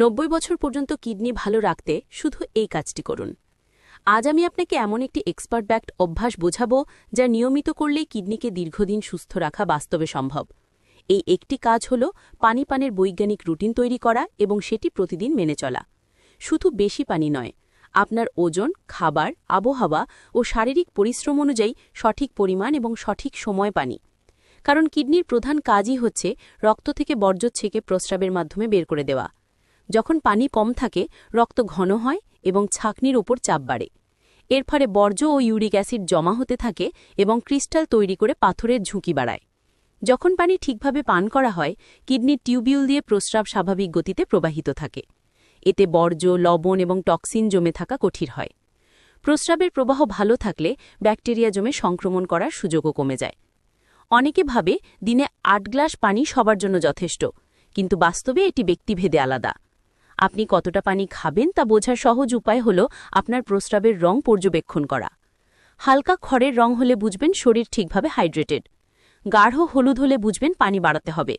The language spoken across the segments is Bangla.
নব্বই বছর পর্যন্ত কিডনি ভালো রাখতে শুধু এই কাজটি করুন। আজ আমি আপনাকে এমন একটি এক্সপার্ট ব্যাক্ট অভ্যাস বোঝাবো যা নিয়মিত করলেই কিডনিকে দীর্ঘদিন সুস্থ রাখা বাস্তবে সম্ভব। এই একটি কাজ হল পানি পানের বৈজ্ঞানিক রুটিন তৈরি করা এবং সেটি প্রতিদিন মেনে চলা। শুধু বেশি পানি নয়, আপনার ওজন, খাবার, আবহাওয়া ও শারীরিক পরিশ্রম অনুযায়ী সঠিক পরিমাণ এবং সঠিক সময় পানি। কারণ কিডনির প্রধান কাজই হচ্ছে রক্ত থেকে বর্জ্য ছেকে প্রস্রাবের মাধ্যমে বের করে দেওয়া। যখন পানি কম থাকে, রক্ত ঘন হয় এবং ছাকনির ওপর চাপ বাড়ে। এর ফলে বর্জ্য ও ইউরিক অ্যাসিড জমা হতে থাকে এবং ক্রিস্টাল তৈরি করে পাথরের ঝুঁকি বাড়ায়। যখন পানি ঠিকভাবে পান করা হয় কিডনির টিউবিউল দিয়ে প্রস্রাব স্বাভাবিক গতিতে প্রবাহিত থাকে। এতে বর্জ্য, লবণ এবং টক্সিন জমে থাকা কঠিন হয়। প্রস্রাবের প্রবাহ ভালো থাকলে ব্যাকটেরিয়া জমে সংক্রমণ করার সুযোগও কমে যায়। অনেকে ভাবে দিনে আট গ্লাস পানি সবার জন্য যথেষ্ট, কিন্তু বাস্তবে এটি ব্যক্তিভেদে আলাদা। আপনি কতটা পানি খাবেন তা বোঝার সহজ উপায় হল আপনার প্রস্রাবের রং পর্যবেক্ষণ করা। হালকা খড়ের রং হলে বুঝবেন শরীর ঠিকভাবে হাইড্রেটেড। গাঢ় হলুদ হলে বুঝবেন পানি বাড়াতে হবে।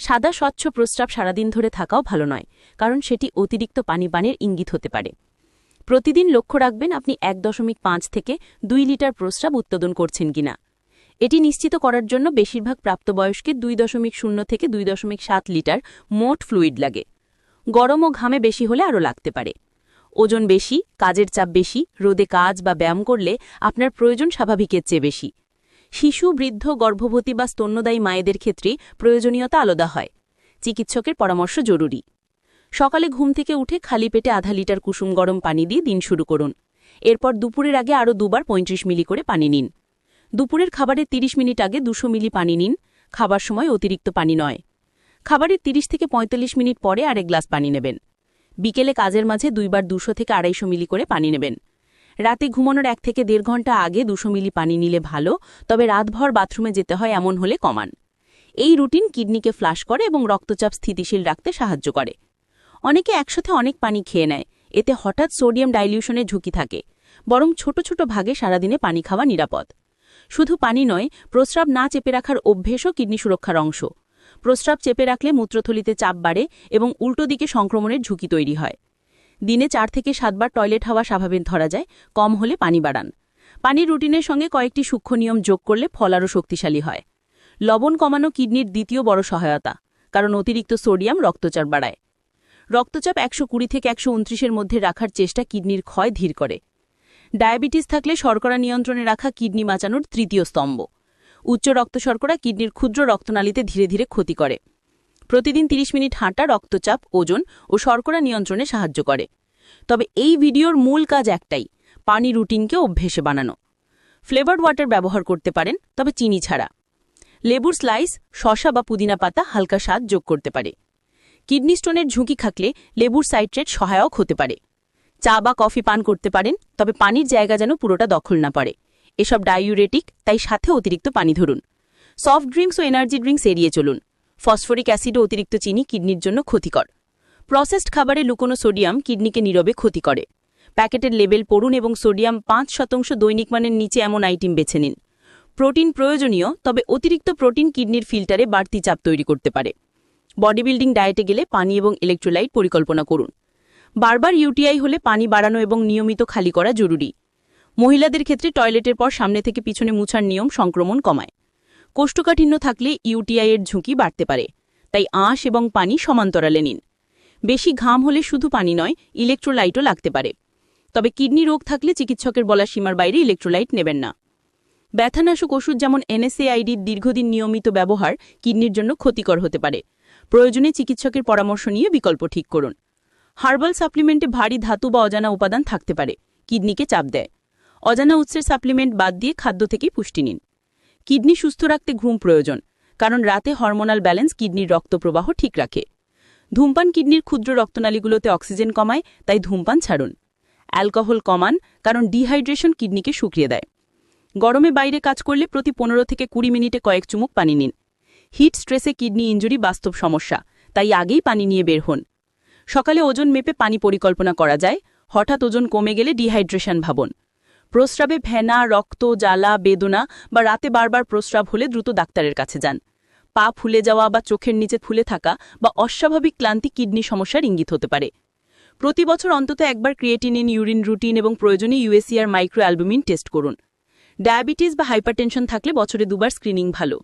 সাদা স্বচ্ছ প্রস্রাব সারাদিন ধরে থাকাও ভালো নয়, কারণ সেটি অতিরিক্ত পানি পানের ইঙ্গিত হতে পারে। প্রতিদিন লক্ষ্য রাখবেন আপনি এক দশমিক পাঁচ থেকে দুই লিটার প্রস্রাব উৎপাদন করছেন কিনা। এটি নিশ্চিত করার জন্য বেশিরভাগ প্রাপ্তবয়স্কের দুই দশমিক শূন্য থেকে দুই দশমিক সাত লিটার মোট ফ্লুইড লাগে। গরম ও ঘামে বেশি হলে আরও লাগতে পারে। ওজন বেশি, কাজের চাপ বেশি, রোদে কাজ বা ব্যায়াম করলে আপনার প্রয়োজন স্বাভাবিকের চেয়ে বেশি। শিশু, বৃদ্ধ, গর্ভবতী বা স্তন্যদায়ী মায়েদের ক্ষেত্রে প্রয়োজনীয়তা আলাদা হয়। চিকিৎসকের পরামর্শ জরুরি। সকালে ঘুম থেকে উঠে খালি পেটে আধা লিটার কুসুম গরম পানি দিয়ে দিন শুরু করুন। এরপর দুপুরের আগে আরও দুবার ৩৫ মিলি করে পানি নিন। দুপুরের খাবারের ৩০ মিনিট আগে দুশো মিলি পানি নিন। খাবার সময় অতিরিক্ত পানি নয়। খাবারের ৩০ থেকে ৪৫ মিনিট পরে আরেক গ্লাস পানি নেবেন। বিকেলে কাজের মাঝে দুইবার দুশো থেকে আড়াইশো মিলি করে পানি নেবেন। রাতে ঘুমানোর এক থেকে দেড় ঘণ্টা আগে দুশো মিলি পানি নিলে ভালো, তবে রাতভর বাথরুমে যেতে হয় এমন হলে কমান। এই রুটিন কিডনিকে ফ্লাশ করে এবং রক্তচাপ স্থিতিশীল রাখতে সাহায্য করে। অনেকে একসাথে অনেক পানি খেয়ে নেয়, এতে হঠাৎ সোডিয়াম ডাইলিউশনের ঝুঁকি থাকে, বরং ছোট ছোট ভাগে সারাদিনে পানি খাওয়া নিরাপদ। শুধু পানি নয়, প্রস্রাব না চেপে রাখার অভ্যেসও কিডনি সুরক্ষার অংশ। প্রস্রাব চেপে রাখলে মূত্রথলিতে চাপ বাড়ে এবং উল্টো দিকে সংক্রমণের ঝুঁকি তৈরি হয়। দিনে চার থেকে সাতবার টয়লেট হাওয়া স্বাভাবিক ধরা যায়, কম হলে পানি বাড়ান। পানির রুটিনের সঙ্গে কয়েকটি সূক্ষ্ম নিয়ম যোগ করলে ফল আরও শক্তিশালী হয়। লবণ কমানো কিডনির দ্বিতীয় বড় সহায়তা, কারণ অতিরিক্ত সোডিয়াম রক্তচাপ বাড়ায়। রক্তচাপ একশো কুড়ি থেকে একশো উনত্রিশের মধ্যে রাখার চেষ্টা কিডনির ক্ষয় ধীর করে। ডায়াবেটিস থাকলে শর্করা নিয়ন্ত্রণে রাখা কিডনি বাঁচানোর তৃতীয় স্তম্ভ। উচ্চ রক্ত শর্করা কিডনির ক্ষুদ্র রক্তনালীতে ধীরে ধীরে ক্ষতি করে। প্রতিদিন ৩০ মিনিট হাঁটা রক্তচাপ, ওজন ও শর্করা নিয়ন্ত্রণে সাহায্য করে। তবে এই ভিডিওর মূল কাজ একটাই, পানি রুটিনকে অভ্যেসে বানানো। ফ্লেভার্ড ওয়াটার ব্যবহার করতে পারেন, তবে চিনি ছাড়া। লেবুর স্লাইস শশা বা পুদিনা পাতা হালকা স্বাদ যোগ করতে পারে। কিডনি স্টোনের ঝুঁকি থাকলে লেবুর সাইট্রেট সহায়ক হতে পারে। চা বা কফি পান করতে পারেন, তবে পানির জায়গা যেন পুরোটা দখল না পারে এসব ডায়ুরেটিক তাই সাথে অতিরিক্ত পানি ধরুন। সফট ড্রিঙ্কস ও এনার্জি ড্রিঙ্কস এড়িয়ে চলুন। ফসফরিক অ্যাসিড ও অতিরিক্ত চিনি কিডনির জন্য ক্ষতিকর। প্রসেসড খাবারে লুকোনো সোডিয়াম কিডনিকে নীরবে ক্ষতি করে। প্যাকেটের লেবেল পড়ুন এবং সোডিয়াম পাঁচ শতাংশ দৈনিক মানের নিচে এমন আইটেম বেছে নিন। প্রোটিন প্রয়োজনীয়, তবে অতিরিক্ত প্রোটিন কিডনির ফিল্টারে বাড়তি চাপ তৈরি করতে পারে। বডি বিল্ডিং ডায়েটে গেলে পানি এবং ইলেকট্রোলাইট পরিকল্পনা করুন। বারবার ইউটিআই হলে পানি বাড়ানো এবং নিয়মিত খালি করা জরুরি। মহিলাদের ক্ষেত্রে টয়লেটের পর সামনে থেকে পিছনে মুছার নিয়ম সংক্রমণ কমায়। কোষ্ঠকাঠিন্য থাকলে ইউটিআই এর ঝুঁকি বাড়তে পারে। তাই আঁশ এবং পানি সমান্তরালে নিন। বেশি ঘাম হলে শুধু পানি নয়, ইলেকট্রোলাইটও লাগতে পারে। তবে কিডনি রোগ থাকলে চিকিৎসকের বলা সীমার বাইরে ইলেকট্রোলাইট নেবেন না। ব্যথানাশক ওষুধ যেমন এনএসএআইডির দীর্ঘদিন নিয়মিত ব্যবহার কিডনির জন্য ক্ষতিকর হতে পারে। প্রয়োজনে চিকিৎসকের পরামর্শ নিয়ে বিকল্প ঠিক করুন। হার্বাল সাপ্লিমেন্টে ভারী ধাতু বা অজানা উপাদান থাকতে পারে। কিডনিকে চাপ দেয়। অজানা উৎসের সাপ্লিমেন্ট বাদ দিয়ে খাদ্য থেকেই পুষ্টি নিন। কিডনি সুস্থ রাখতে ঘুম প্রয়োজন, কারণ রাতে হরমোনাল ব্যালেন্স কিডনির রক্তপ্রবাহ ঠিক রাখে। ধূমপান কিডনির ক্ষুদ্র রক্তনালীগুলোতে অক্সিজেন কমায়, তাই ধূমপান ছাড়ুন। অ্যালকোহল কমান, কারণ ডিহাইড্রেশন কিডনিকে শুকিয়ে দেয়। গরমে বাইরে কাজ করলে প্রতি পনেরো থেকে কুড়ি মিনিটে কয়েক চুমুক পানি নিন। হিট স্ট্রেসে কিডনি ইঞ্জুরি বাস্তব সমস্যা, তাই আগেই পানি নিয়ে বের হন। সকালে ওজন মেপে পানি পরিকল্পনা করা যায়, হঠাৎ ওজন কমে গেলে ডিহাইড্রেশন ভাবন। প্রস্রাবে ভেনা, রক্ত, জ্বালা, বেদনা বা রাতে বারবার প্রস্রাব হলে দ্রুত ডাক্তারের কাছে যান। পা ফুলে যাওয়া বা চোখের নিচে ফুলে থাকা বা অস্বাভাবিক ক্লান্তি, কিডনি সমস্যার ইঙ্গিত হতে পারে। প্রতি বছর অন্তত একবার ক্রিয়েটিনিন, ইউরিন, রুটিন এবং প্রয়োজনীয় ইউএসিআর মাইক্রো অ্যালবুমিন টেস্ট করুন। ডায়াবেটিস বা হাইপারটেনশন থাকলে বছরে দুবার স্ক্রিনিং ভালো।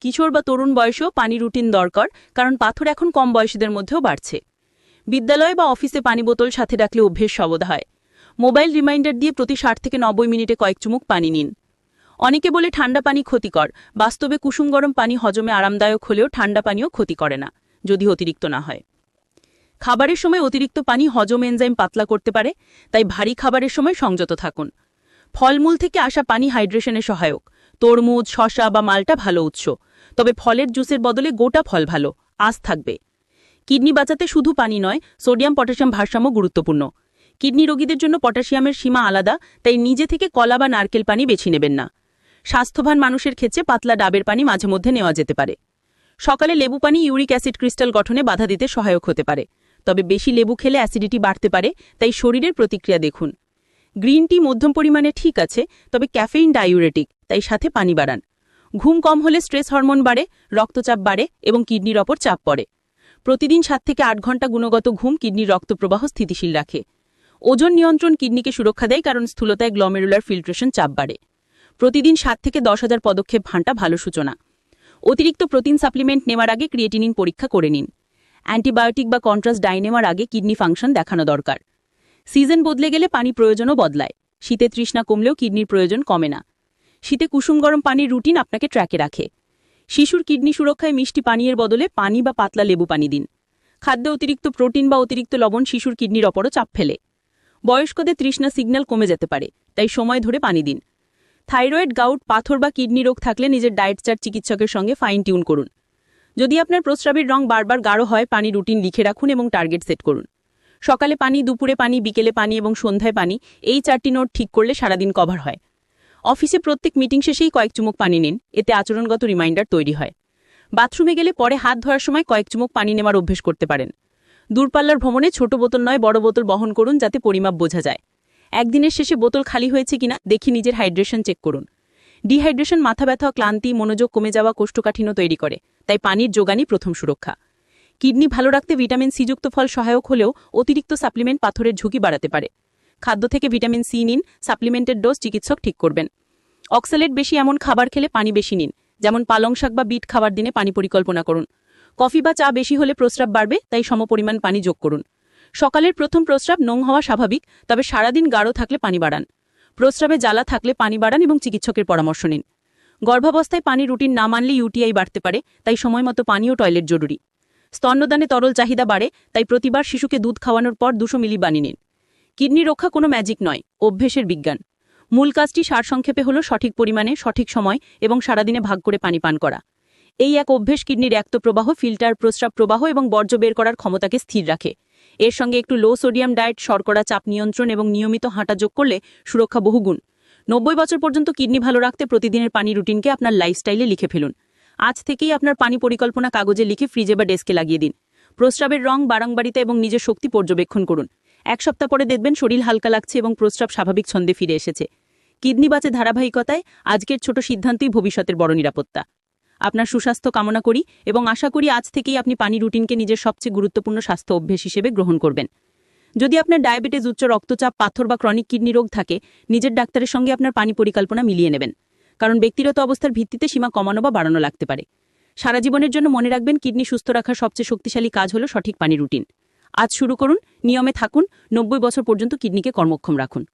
কিশোর বা তরুণ বয়সেও পানি রুটিন দরকার, কারণ পাথর এখন কম বয়সীদের মধ্যেও বাড়ছে। বিদ্যালয় বা অফিসে পানি বোতল সাথে রাখলে অভ্যেস সবদ হয়। মোবাইল রিমাইন্ডার দিয়ে প্রতি ষাট থেকে নব্বই মিনিটে কয়েক চুমুক পানি নিন। অনেকে বলে ঠান্ডা পানি ক্ষতিকর। বাস্তবে কুসুম গরম পানি হজমে আরামদায়ক হলেও ঠান্ডা পানিও ক্ষতি করে না, যদি অতিরিক্ত না হয়। খাবারের সময় অতিরিক্ত পানি হজম এনজাইম পাতলা করতে পারে, তাই ভারী খাবারের সময় সংযত থাকুন। ফলমূল থেকে আসা পানি হাইড্রেশনে সহায়ক। তরমুজ শশা বা মালটা ভালো উৎস। তবে ফলের জুসের বদলে গোটা ফল ভালো আজ থাকবে। কিডনি বাঁচাতে শুধু পানি নয়, সোডিয়াম, পটাশিয়াম ভারসাম্য গুরুত্বপূর্ণ। কিডনি রোগীদের জন্য পটাশিয়ামের সীমা আলাদা, তাই নিজে থেকে কলা বা নারকেল পানি বেছে নেবেন না। স্বাস্থ্যবান মানুষের ক্ষেত্রে পাতলা ডাবের পানি মাঝে মধ্যে নেওয়া যেতে পারে। সকালে লেবু পানি ইউরিক অ্যাসিড ক্রিস্টাল গঠনে বাধা দিতে সহায়ক হতে পারে। তবে বেশি লেবু খেলে অ্যাসিডিটি বাড়তে পারে, তাই শরীরের প্রতিক্রিয়া দেখুন। গ্রিন টি মধ্যম পরিমাণে ঠিক আছে, তবে ক্যাফেইন ডাইউরেটিক, তাই সাথে পানি বাড়ান। ঘুম কম হলে স্ট্রেস হরমোন বাড়ে, রক্তচাপ বাড়ে এবং কিডনির ওপর চাপ পড়ে। প্রতিদিন সাত থেকে আট ঘণ্টা গুণগত ঘুম কিডনির রক্তপ্রবাহ স্থিতিশীল রাখে। ওজন নিয়ন্ত্রণ কিডনিকে সুরক্ষা দেয় কারণ স্থূলতায় গ্লমেরুলার ফিল্ট্রেশন চাপ বাড়ে। প্রতিদিন সাত থেকে দশ হাজার পদক্ষেপ ভাঁটা ভালো সূচনা। অতিরিক্ত প্রোটিন সাপ্লিমেন্ট নেওয়ার আগে ক্রিয়েটিনিন পরীক্ষা করে নিন। অ্যান্টিবায়োটিক বা কন্ট্রাস্ট ডাই নেওয়ার আগে কিডনি ফাংশন দেখানো দরকার। সিজন বদলে গেলে পানি প্রয়োজনও বদলায়। শীতে তৃষ্ণা কমলেও কিডনির প্রয়োজন কমে না। শীতে কুসুম গরম পানির রুটিন আপনাকে ট্র্যাকে রাখে। শিশুর কিডনি সুরক্ষায় মিষ্টি পানীয়ের বদলে পানি বা পাতলা লেবু পানি দিন। খাদ্যে অতিরিক্ত প্রোটিন বা অতিরিক্ত লবণ শিশুর কিডনির ওপরও চাপ ফেলে। বয়স্কদের তৃষ্ণা সিগন্যাল কমে যেতে পারে, তাই সময় ধরে পানি দিন। থাইরয়েড গাউট পাথর বা কিডনি রোগ থাকলে নিজের ডায়েট চার্ট চিকিৎসকের সঙ্গে ফাইন টিউন করুন। যদি আপনার প্রস্রাবের রং বারবার গাঢ় হয়, পানি রুটিন লিখে রাখুন এবং টার্গেট সেট করুন। সকালে পানি, দুপুরে পানি, বিকেলে পানি এবং সন্ধ্যায় পানি, এই চারটি নোট ঠিক করলে সারাদিন কভার হয়। অফিসে প্রত্যেক মিটিং শেষেই কয়েক চুমুক পানি নিন, এতে আচরণগত রিমাইন্ডার তৈরি হয়। বাথরুমে গেলে পরে হাত ধোয়ার সময় কয়েক চুমুক পানি নেওয়ার অভ্যেস করতে পারেন। দূরপাল্লার ভ্রমণে ছোট বোতল নয়, বড় বোতল বহন করুন যাতে পরিমাপ বোঝা যায়। একদিনের শেষে বোতল খালি হয়েছে কিনা দেখি নিজের হাইড্রেশন চেক করুন। ডিহাইড্রেশন, মাথা ব্যথা, ক্লান্তি, মনোযোগ কমে যাওয়া কোষ্ঠকাঠিন্য তৈরি করে, তাই পানির যোগানই প্রথম সুরক্ষা। কিডনি ভালো রাখতে ভিটামিন সিযুক্ত ফল সহায়ক হলেও অতিরিক্ত সাপ্লিমেন্ট পাথরের ঝুঁকি বাড়াতে পারে। খাদ্য থেকে ভিটামিন সি নিন, সাপ্লিমেন্টের ডোজ চিকিৎসক ঠিক করবেন। অক্সালেট বেশি এমন খাবার খেলে পানি বেশি নিন, যেমন পালং শাক বা বিট খাবার দিনে পানি পরিকল্পনা করুন। কফি বা চা বেশি হলে প্রস্রাব বাড়বে, তাই সমপরিমাণ পানি যোগ করুন। সকালের প্রথম প্রস্রাব নোং হওয়া স্বাভাবিক, তবে সারাদিন গাঢ় থাকলে পানি বাড়ান। প্রস্রাবে জ্বালা থাকলে পানি বাড়ান এবং চিকিৎসকের পরামর্শ নিন। গর্ভাবস্থায় পানি রুটিন না মানলে ইউটিআই বাড়তে পারে, তাই সময় মতো পানি টয়লেট জরুরি। স্তন্যদানে তরল চাহিদা বাড়ে, তাই প্রতিবার শিশুকে দুধ খাওয়ানোর পর দুশো মিলি বানিয়ে নিন। কিডনি রক্ষা কোনো ম্যাজিক নয়, অভ্যেসের বিজ্ঞান। মূল কাজটি সারসংক্ষেপে হল সঠিক পরিমাণে, সঠিক সময় এবং সারাদিনে ভাগ করে পানি পান করা। এই এক অভ্যেস কিডনির রক্তপ্রবাহ, ফিল্টার প্রস্রাব প্রবাহ এবং বর্জ্য বের করার ক্ষমতাকে স্থির রাখে। এর সঙ্গে একটু লো সোডিয়াম ডায়েট শর্করা চাপ নিয়ন্ত্রণ এবং নিয়মিত হাঁটা যোগ করলে সুরক্ষা বহুগুণ। নব্বই বছর পর্যন্ত কিডনি ভালো রাখতে প্রতিদিনের পানি রুটিনকে আপনার লাইফস্টাইলে লিখে ফেলুন। আজ থেকেই আপনার পানি পরিকল্পনা কাগজে লিখে ফ্রিজে বা ডেস্কে লাগিয়ে দিন। প্রস্রাবের রং বাড়াংবাড়িতে এবং নিজের শক্তি পর্যবেক্ষণ করুন। এক সপ্তাহ পরে দেখবেন শরীর হালকা লাগছে এবং প্রস্রাব স্বাভাবিক ছন্দে ফিরে এসেছে। কিডনি বাঁচে ধারাবাহিকতায়, আজকের ছোট সিদ্ধান্তই ভবিষ্যতের বড় নিরাপত্তা। আপনার সুস্বাস্থ্য কামনা করি এবং আশা করি আজ থেকেই আপনি পানি রুটিনকে নিজের সবচেয়ে গুরুত্বপূর্ণ স্বাস্থ্য অভ্যেস হিসেবে গ্রহণ করবেন। যদি আপনার ডায়াবেটিস, উচ্চ রক্তচাপ, পাথর বা ক্রনিক কিডনি রোগ থাকে, নিজের ডাক্তারের সঙ্গে আপনার পানি পরিকল্পনা মিলিয়ে নেবেন। কারণ ব্যক্তিগত অবস্থার ভিত্তিতে সীমা কমানো বা বাড়ানো লাগতে পারে। সারা জীবনের জন্য মনে রাখবেন কিডনি সুস্থ রাখার সবচেয়ে শক্তিশালী কাজ হল সঠিক পানি রুটিন। আজ শুরু করুন, নিয়মে থাকুন, নব্বই বছর পর্যন্ত কিডনিকে কর্মক্ষম রাখুন।